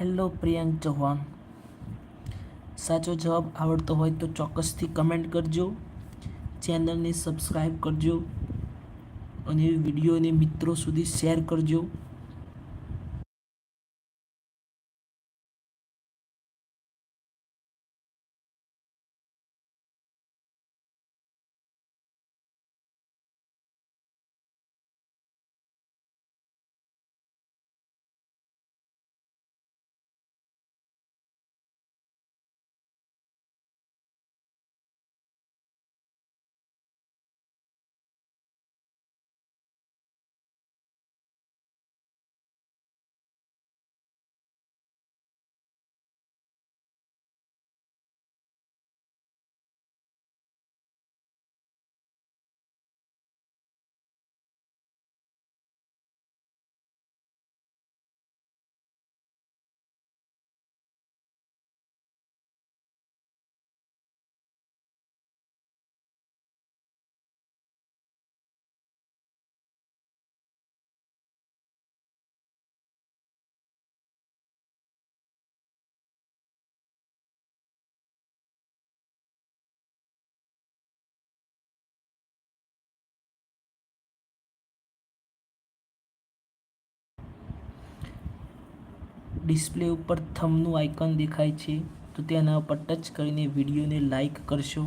Hello Priyank Chauhan. સાચો જવાબ આવડતો હોય તો ચોક્કસથી કમેન્ટ કરજો. ચેનલને સબસ્ક્રાઈબ કરજો. અને વિડીયોને મિત્રો સુધી શેર કરજો. ડિસ્પ્લે ઉપર થમનું આઇકન દેખાય છે, તો તેના ઉપર ટચ કરીને વિડીયોને લાઈક કરશો.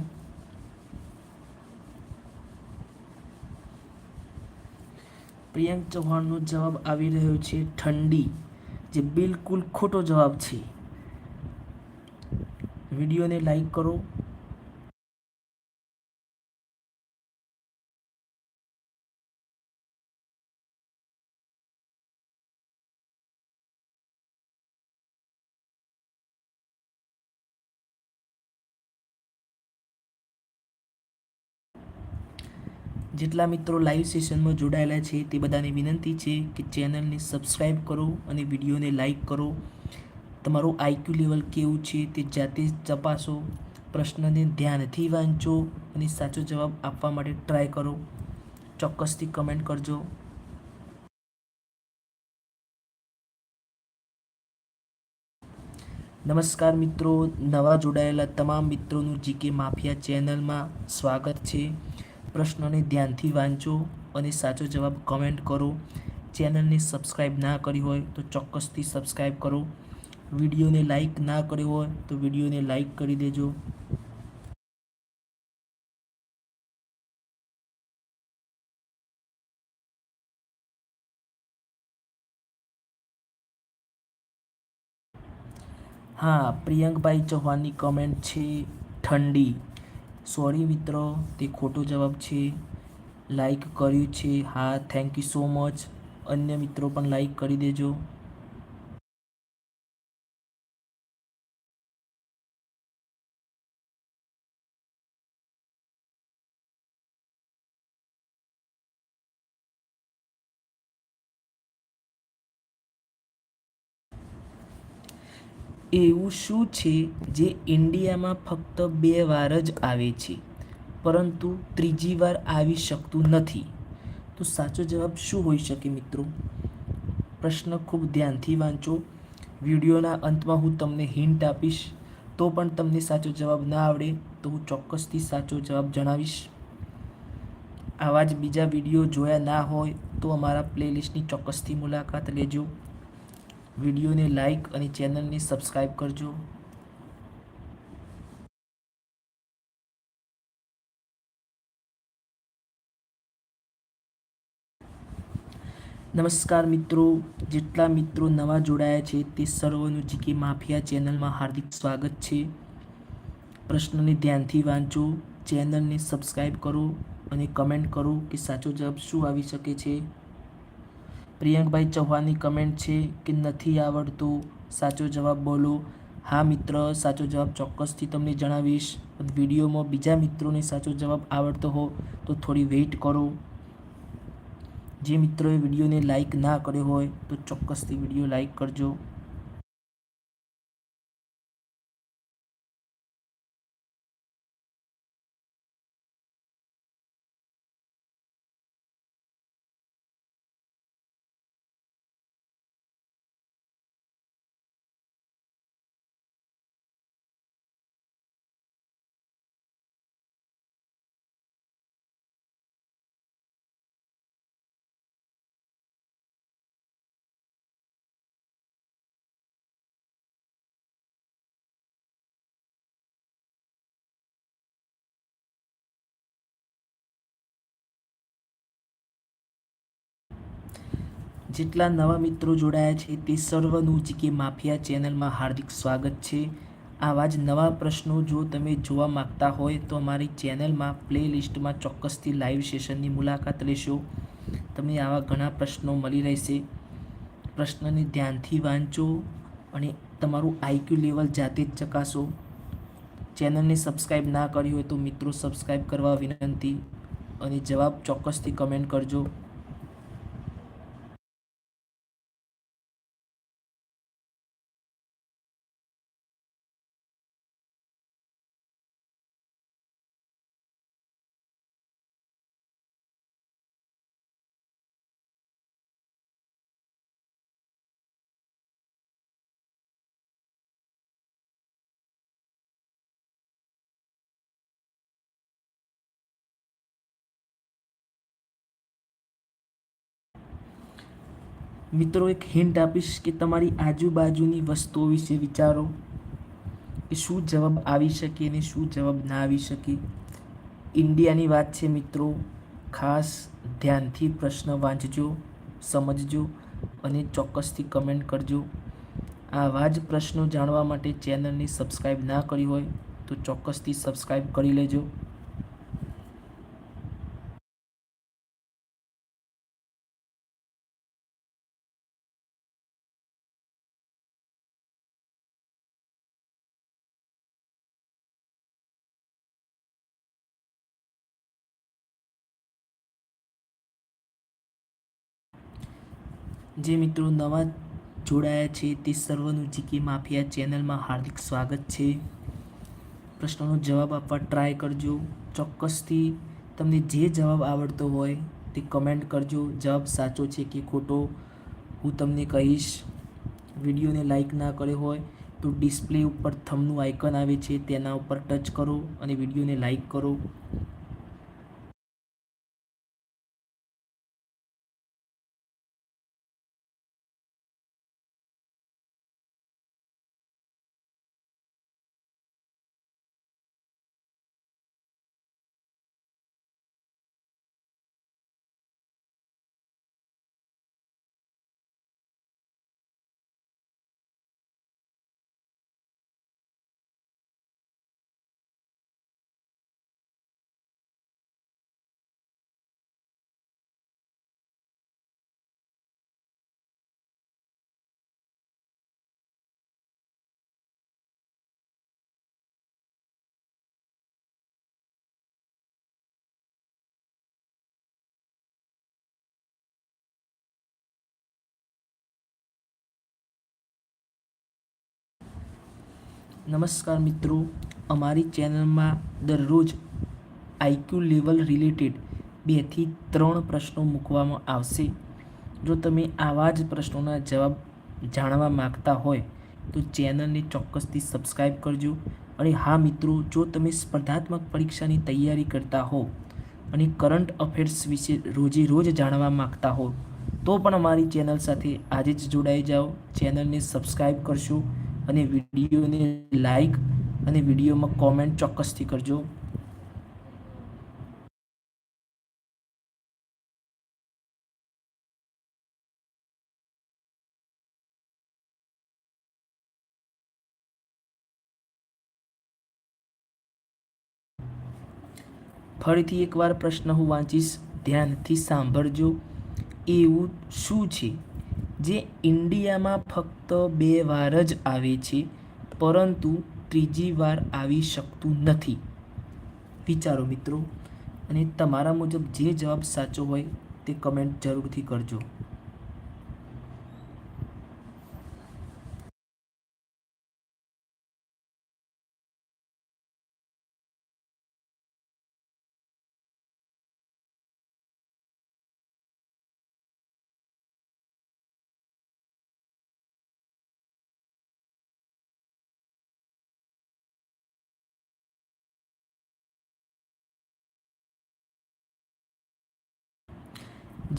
પ્રિયંક ચૌહાણનો જવાબ આવી રહ્યો છે, ઠંડી, જે બિલકુલ ખોટો જવાબ છે. વિડીયોને લાઈક કરો. જેટલા મિત્રો લાઈવ સેશનમાં જોડાયેલા છે તે બધાને વિનંતી છે કે ચેનલને સબસ્ક્રાઈબ કરો અને વિડીયોને લાઈક કરો. તમારું આઈક્યુ લેવલ કેવું છે તે જાતે જ તપાસો. પ્રશ્નને ધ્યાનથી વાંચો અને સાચો જવાબ આપવા માટે ટ્રાય કરો. ચોક્કસથી કમેન્ટ કરજો. નમસ્કાર મિત્રો, નવા જોડાયેલા તમામ મિત્રોનું જીકે માફિયા ચેનલમાં સ્વાગત છે. પ્રશ્નોને ધ્યાનથી વાંચો અને સાચો જવાબ કમેન્ટ કરો. ચેનલને સબસ્ક્રાઈબ ના કરી હોય તો ચોક્કસથી સબસ્ક્રાઈબ કરો. વિડીયોને લાઈક ના કર્યો હોય તો વિડીયોને લાઈક કરી દેજો. હા, પ્રિયંકભાઈ ચૌહાણની કમેન્ટ છે ઠંડી. સોરી મિત્રો, તે ખોટો જવાબ છે. લાઈક કર્યું છે. હા થેન્ક યુ સો મચ અન્ય મિત્રો પણ લાઈક કરી દેજો. એવું શું છે જે ઇન્ડિયામાં ફક્ત બે વાર જ આવે છે, પરંતુ ત્રીજી વાર આવી શકતું નથી? તો સાચો જવાબ શું હોઈ શકે મિત્રો? પ્રશ્ન ખૂબ ધ્યાનથી વાંચો. વિડીયોના અંતમાં હું તમને હિન્ટ આપીશ. તો પણ તમને સાચો જવાબ ના આવડે, તો હું ચોક્કસથી સાચો જવાબ જણાવીશ. આવા જ બીજા વીડિયો જોયા ના હોય તો અમારા પ્લેલિસ્ટની ચોક્કસથી મુલાકાત લેજો. વિડીયોને લાઈક અને ચેનલને સબસ્ક્રાઈબ કરજો. નમસ્કાર મિત્રો, જેટલા મિત્રો નવા જોડાયા છે તે સર્વનું જીકે માફિયા ચેનલમાં હાર્દિક સ્વાગત છે. પ્રશ્નને ધ્યાનથી વાંચો, ચેનલને સબસ્ક્રાઈબ કરો અને કમેન્ટ કરો કે સાચો જવાબ શું આવી શકે છે. પ્રિયંકભાઈ ચૌહાણની કમેન્ટ છે કે નથી આવડતું. સાચો જવાબ બોલો. હા મિત્ર, સાચો જવાબ ચોક્કસથી તમને જણાવીશ. વિડીયોમાં બીજા મિત્રોને સાચો જવાબ આવડતો હો તો થોડી વેઇટ કરો. જે મિત્રોએ વિડીયોને લાઈક ના કર્યો હોય તો ચોક્કસથી વીડિયો લાઈક કરજો. જેટલા નવા મિત્રો જોડાયા છે તે સર્વનું જીકે માફિયા ચેનલમાં હાર્દિક સ્વાગત છે. આવા જ નવા પ્રશ્નો જો તમે જોવા માગતા હોય તો અમારી ચેનલમાં પ્લે લિસ્ટમાં ચોક્કસથી લાઈવ સેશનની મુલાકાત લેશો. તમને આવા ઘણા પ્રશ્નો મળી રહેશે. પ્રશ્નને ધ્યાનથી વાંચો અને તમારું આઈક્યુ લેવલ જાતે જ ચકાસો. ચેનલને સબસ્ક્રાઈબ ના કરી હોય તો મિત્રો સબસ્ક્રાઈબ કરવા વિનંતી અને જવાબ ચોક્કસથી કમેન્ટ કરજો. મિત્રો, એક હિન્ટ આપીશ કે તમારી આજુબાજુની વસ્તુઓ વિશે વિચારો કે શું જવાબ આવી શકે અને શું જવાબ ના આવી શકે. ઇન્ડિયાની વાત છે મિત્રો, ખાસ ધ્યાનથી પ્રશ્ન વાંચજો, સમજજો અને ચોક્કસથી કમેન્ટ કરજો. આવા જ પ્રશ્નો જાણવા માટે ચેનલને સબસ્ક્રાઈબ ના કરી હોય તો ચોક્કસથી સબસ્ક્રાઈબ કરી લેજો. જે મિત્રો નવા જોડાયા છે તે સર્વનું જીકે માફિયા ચેનલમાં હાર્દિક સ્વાગત છે. પ્રશ્નોનો જવાબ આપવા ટ્રાય કરજો. ચોક્કસથી તમને જે જવાબ આવડતો હોય તે કમેન્ટ કરજો. જવાબ સાચો છે કે ખોટો? હું તમને કહીશ, વિડીયોને લાઈક ના કર્યો હોય તો ડિસ્પ્લે ઉપર થમનું આઇકન આવે છે, તેના ઉપર ટચ કરો અને વિડીયોને લાઈક કરો. નમસ્કાર મિત્રો, અમારી ચેનલમાં દરરોજ આઈક્યુ લેવલ રિલેટેડ બેથી ત્રણ પ્રશ્નો મૂકવામાં આવશે. જો તમે આવા જ પ્રશ્નોના જવાબ જાણવા માગતા હોય, તો ચેનલને ચોક્કસથી સબસ્ક્રાઈબ કરજો. અને હા મિત્રો, જો તમે સ્પર્ધાત્મક પરીક્ષાની તૈયારી કરતા હો અને કરંટ અફેર્સ વિશે રોજે રોજ જાણવા માગતા હો, તો પણ અમારી ચેનલ સાથે આજે જ જોડાઈ જાઓ. ચેનલને સબસ્ક્રાઈબ કરશો અને વિડીયોને લાઈક અને વિડીયોમાં કોમેન્ટ ચોક્કસથી કરજો. ફરીથી એકવાર પ્રશ્ન હું વાંચીશ. ધ્યાનથી સાંભળજો. એવું શું છે? જે ઇન્ડિયામાં ફક્ત બે વાર જ આવે છે, પરંતુ ત્રીજી વાર આવી શકતું નથી. વિચારો મિત્રો, અને તમારા મુજબ જે જવાબ સાચો હોય તે કમેન્ટ જરૂરથી કરજો.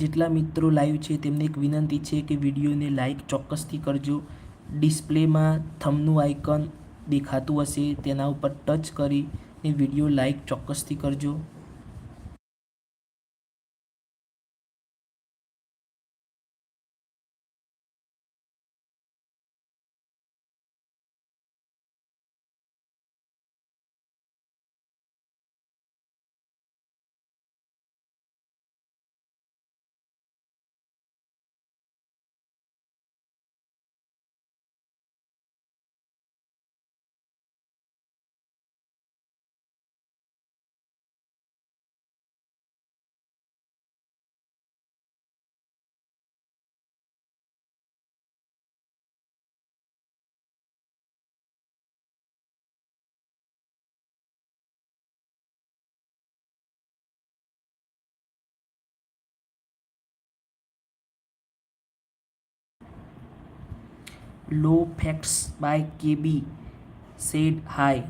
જેટલા મિત્રો લાઈવ છે, તેમને એક વિનંતી છે કે વિડીયોને લાઈક ચોક્કસથી કરજો. ડિસ્પ્લેમાં થમનું આઇકન દેખાતું હશે, તેના ઉપર ટચ કરીને વીડિયો લાઈક ચોક્કસથી કરજો. લો facts by KB said hi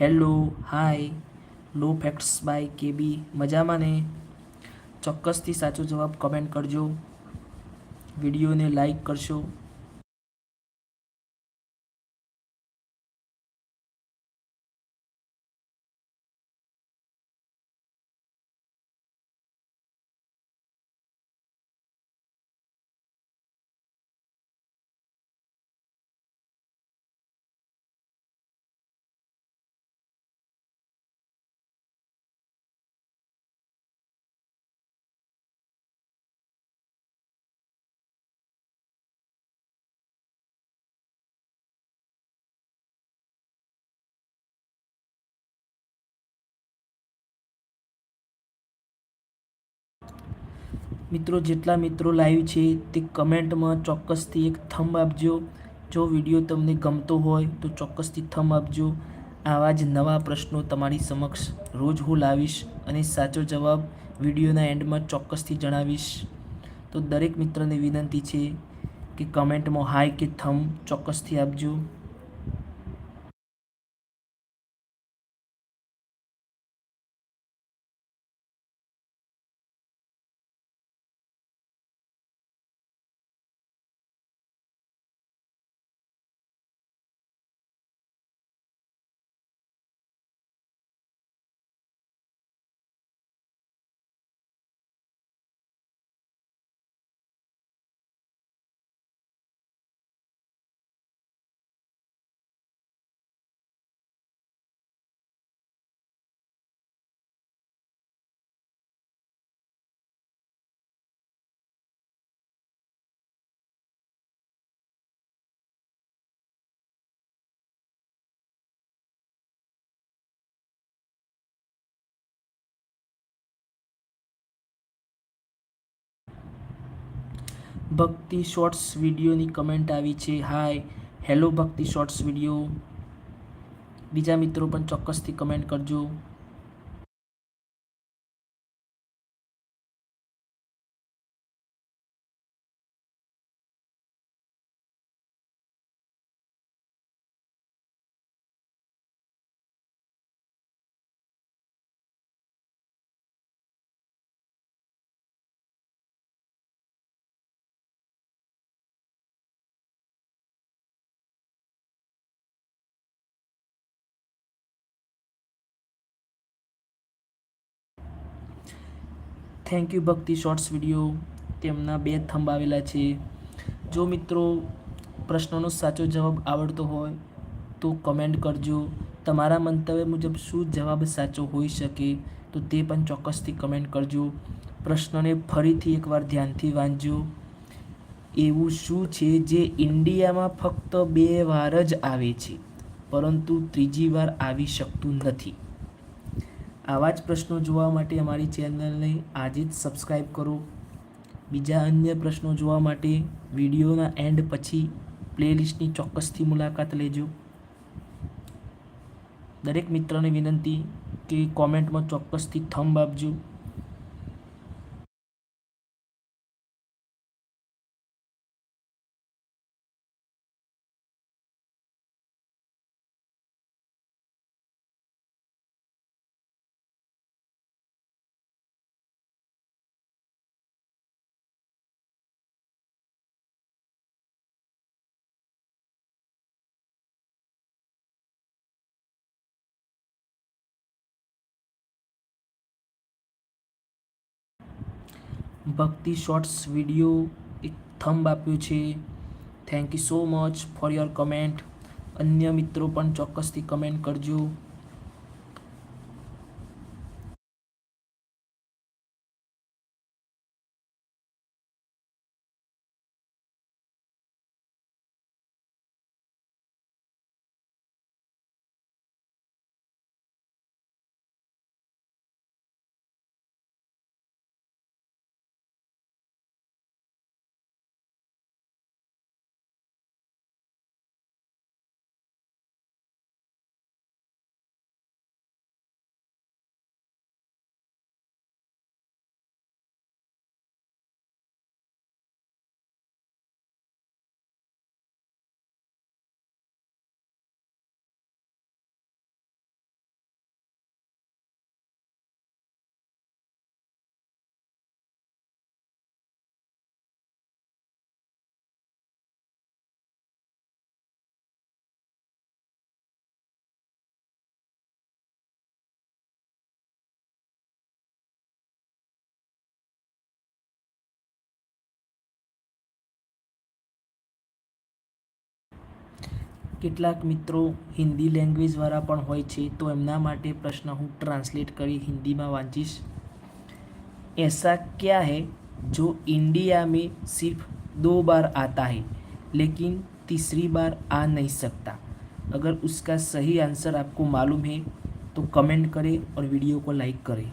hello hi law facts by KB મજામાં ને? ચોક્કસથી સાચો જવાબ કમેન્ટ કરજો. વિડીયોને લાઈક કરશો. મિત્રો, જેટલા મિત્રો લાઈવ છે, તે કમેન્ટમાં ચોક્કસથી એક થંબ આપજો. જો વીડિયો તમને ગમતો હોય, તો ચોક્કસથી થંબ આપજો. આવા જ નવા પ્રશ્નો તમારી સમક્ષ રોજ હું લાવીશ અને સાચો જવાબ વિડીયોના એન્ડમાં ચોક્કસથી જણાવીશ. તો દરેક મિત્રને વિનંતી છે કે કમેન્ટમાં હાય કે થંબ ચોક્કસથી આપજો. ભક્તિ શોર્ટ્સ વિડીયોની કમેન્ટ આવી છે. Hi, hello Bhakti shorts video. બીજા મિત્રો પણ ચોક્કસથી કમેન્ટ કરજો. Thank you Bhakti shorts video તેમના બે થંભ આવેલા છે. જો મિત્રો પ્રશ્નનો સાચો જવાબ આવડતો હોય, તો કમેન્ટ કરજો. તમારા મંતવ્ય મુજબ શું જવાબ સાચો હોઈ શકે, તો તે પણ ચોક્કસથી કમેન્ટ કરજો. પ્રશ્નને ફરીથી એકવાર ધ્યાનથી વાંચજો. એવું શું છે જે ઇન્ડિયામાં ફક્ત બે વાર જ આવે છે, પરંતુ ત્રીજી વાર આવી શકતું નથી? આવા જ પ્રશ્નો જોવા માટે અમારી ચેનલને આજે જ સબસ્ક્રાઈબ કરો. બીજા અન્ય પ્રશ્નો જોવા માટે વિડીયોના એન્ડ પછી પ્લેલિસ્ટની ચોક્કસથી મુલાકાત લેજો. દરેક મિત્રને વિનંતી કે કોમેન્ટમાં ચોક્કસથી થંબ આપજો. ભક્તિ શોર્ટ્સ વીડિયો એક થંબ આપ્યું છે. Thank you so much for your comment અન્ય મિત્રો પણ ચોક્કસથી કમેન્ટ કરજો. કેટલાક મિત્રો હિન્દી લેંગ્વેજવાળા પણ હોય છે તો એમના માટે પ્રશ્ન હું ટ્રાન્સલેટ કરી હિન્દીમાં વાંચીશ ऐसा क्या है जो इंडिया में सिर्फ दो बार आता है लेकिन तीसरी बार आ नहीं सकता अगर उसका सही आंसर आपको मालूम है तो कमेंट करें और वीडियो को लाइक करें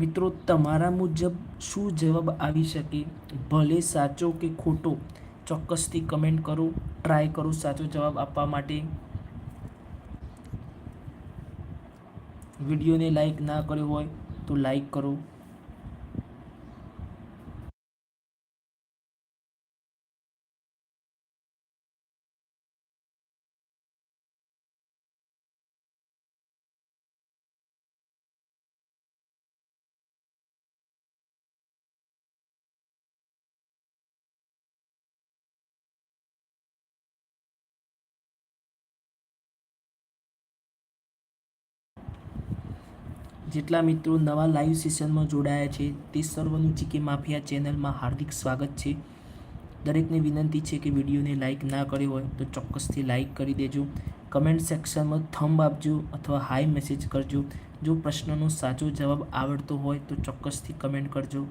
મિત્રો, તમારા મુજબ શું જવાબ આવી શકે? ભલે સાચો કે ખોટો, ચોક્કસથી કમેન્ટ કરો ટ્રાય કરો સાચો જવાબ આપવા માટે. વિડીયોને લાઈક ના કર્યો હોય તો લાઈક કરો. જેટલા મિત્રો નવા લાઈવ સેશનમાં જોડાયા છે, તે સર્વનું જીકે માફિયા ચેનલમાં હાર્દિક સ્વાગત છે. દરેકને વિનંતી છે કે વિડીયોને લાઇક ના કર્યો હોય તો ચોક્કસથી લાઇક કરી દેજો. કમેન્ટ સેક્શનમાં થંબ આપજો અથવા હાઈ મેસેજ કરજો. જો પ્રશ્નનો સાચો જવાબ આવડતો હોય તો ચોક્કસથી કમેન્ટ કરજો.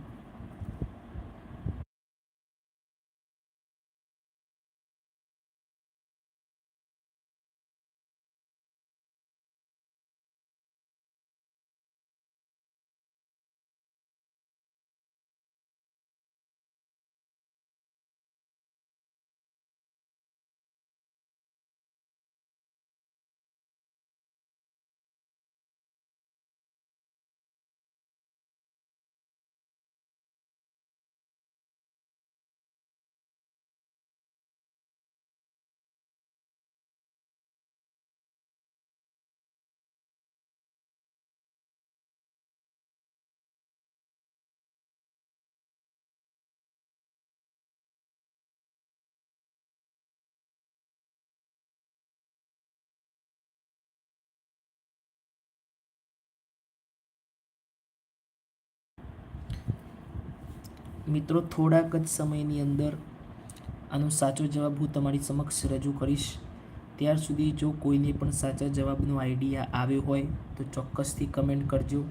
મિત્રો, થોડાક જ સમયની અંદર આનો સાચો જવાબ હું તમારી સમક્ષ રજૂ કરીશ. ત્યાર સુધી જો કોઈને પણ સાચા જવાબનો આઈડિયા આવ્યો હોય, તો ચોક્કસથી કમેન્ટ કરજો.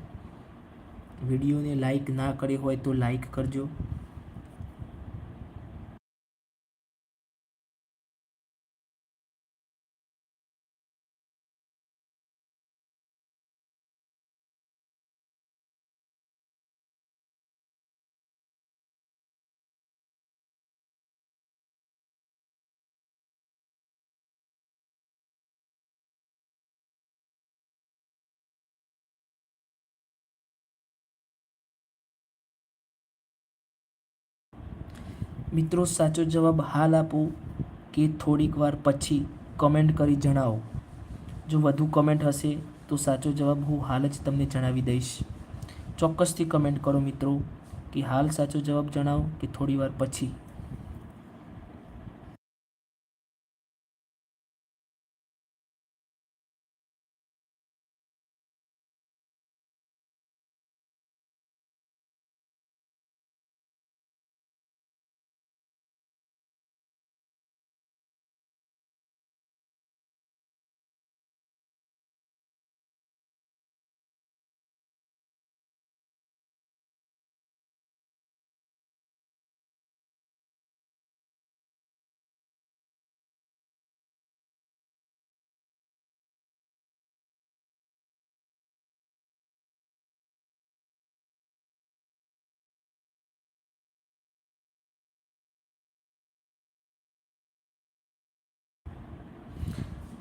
વિડીયોને લાઈક ના કરી હોય તો લાઈક કરજો. મિત્રો, સાચો જવાબ હાલ આપો કે થોડીક વાર પછી કમેન્ટ કરી જણાવો. જો વધુ કમેન્ટ હશે, તો સાચો જવાબ હું હાલ જ તમને જણાવી દઈશ. ચોક્કસથી કમેન્ટ કરો મિત્રો, કે હાલ સાચો જવાબ જણાવો કે થોડી વાર પછી.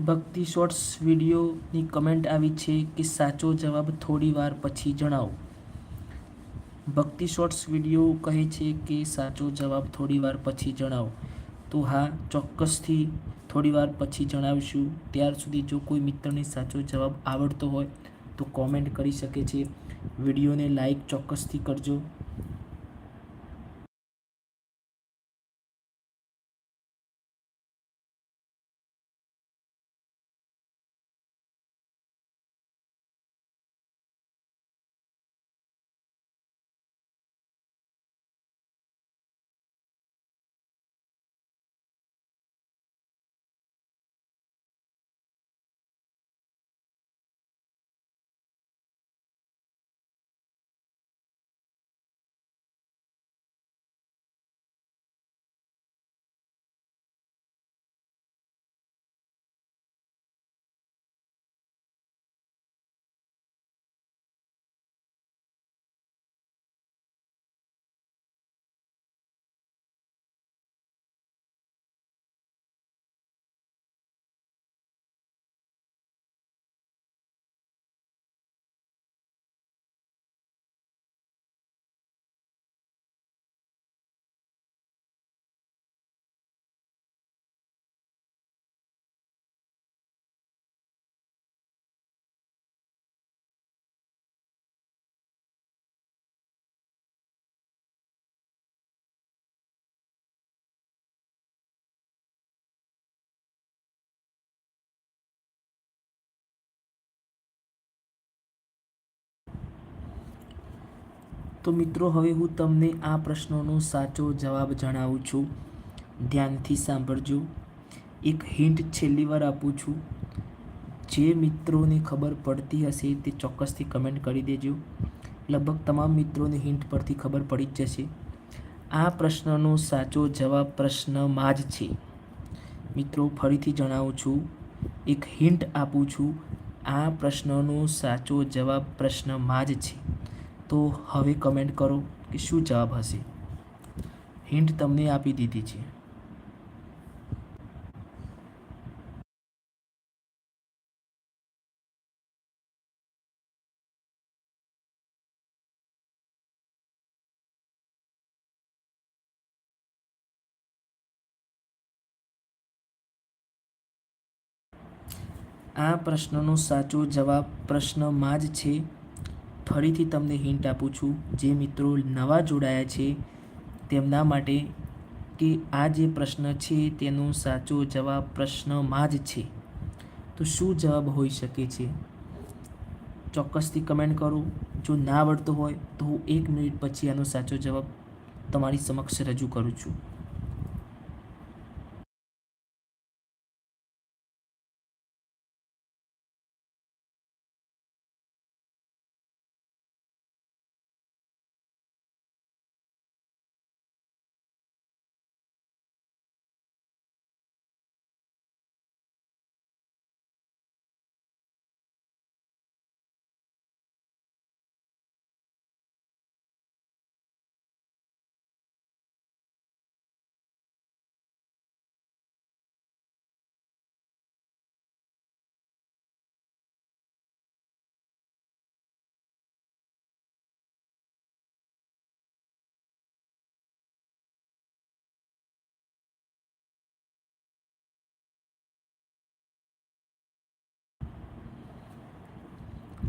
ભક્તિ શોર્ટ્સ વિડીયોની કમેન્ટ આવી છે કે સાચો જવાબ થોડી વાર પછી જણાવો. ભક્તિ શોર્ટ્સ વીડિયો કહે છે કે સાચો જવાબ થોડી વાર પછી જણાવો. તો હા, ચોક્કસથી થોડી વાર પછી જણાવીશું. ત્યાર સુધી જો કોઈ મિત્રને સાચો જવાબ આવડતો હોય તો કોમેન્ટ કરી શકે છે. વિડીયોને લાઈક ચોક્કસથી કરજો. તો મિત્રો, હવે હું તમને આ પ્રશ્નોનો સાચો જવાબ જણાવું છું. ધ્યાનથી સાંભળજો. એક હિન્ટ છેલ્લી વાર આપું છું. જે મિત્રોને ખબર પડતી હશે તે ચોક્કસથી કમેન્ટ કરી દેજો. લગભગ તમામ મિત્રોને હિન્ટ પરથી ખબર પડી જ જશે. આ પ્રશ્નનો સાચો જવાબ પ્રશ્નમાં જ છે. મિત્રો, ફરીથી જણાવું છું. એક હિન્ટ આપું છું. આ પ્રશ્નનો સાચો જવાબ પ્રશ્નમાં જ છે. તો હવે કમેન્ટ કરો કે શું જવાબ હશે. હિન્ટ તમને આપી દીધી છે. આ પ્રશ્નનો સાચો જવાબ પ્રશ્નમાં જ છે. ફરીથી તમને હિન્ટ આપું છું, જે મિત્રો નવા જોડાયા છે, તેમના માટે કે આ જે પ્રશ્ન છે તેનો સાચો જવાબ પ્રશ્નમાં જ છે. તો શું જવાબ હોઈ શકે છે? ચોક્કસથી કમેન્ટ કરો. જો ના આવડતો હોય તો હું એક મિનિટ પછી આનો સાચો જવાબ તમારી સમક્ષ રજૂ કરું છું.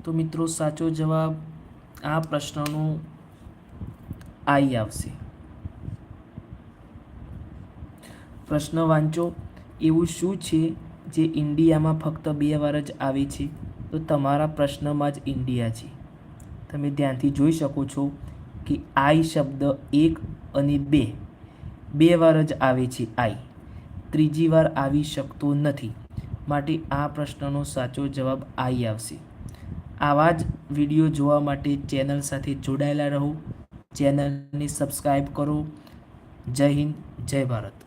તો મિત્રો, સાચો જવાબ આ પ્રશ્નનો આઈ આવશે. પ્રશ્ન વાંચો, એવું શું છે જે ઇન્ડિયામાં ફક્ત બે વાર જ આવે છે? તો તમારા પ્રશ્નમાં જ ઇન્ડિયા છે. તમે ધ્યાનથી જોઈ શકો છો કે આઈ શબ્દ એક અને બે બે વાર જ આવે છે આઈ. ત્રીજી વાર આવી શકતો નથી. માટે આ પ્રશ્નનો સાચો જવાબ આઈ આવશે. આવા જ વીડિયો જોવા માટે ચેનલ સાથે જોડાયેલા રહો. ચેનલને સબસ્ક્રાઈબ કરો. જય હિન્દ, જય ભારત.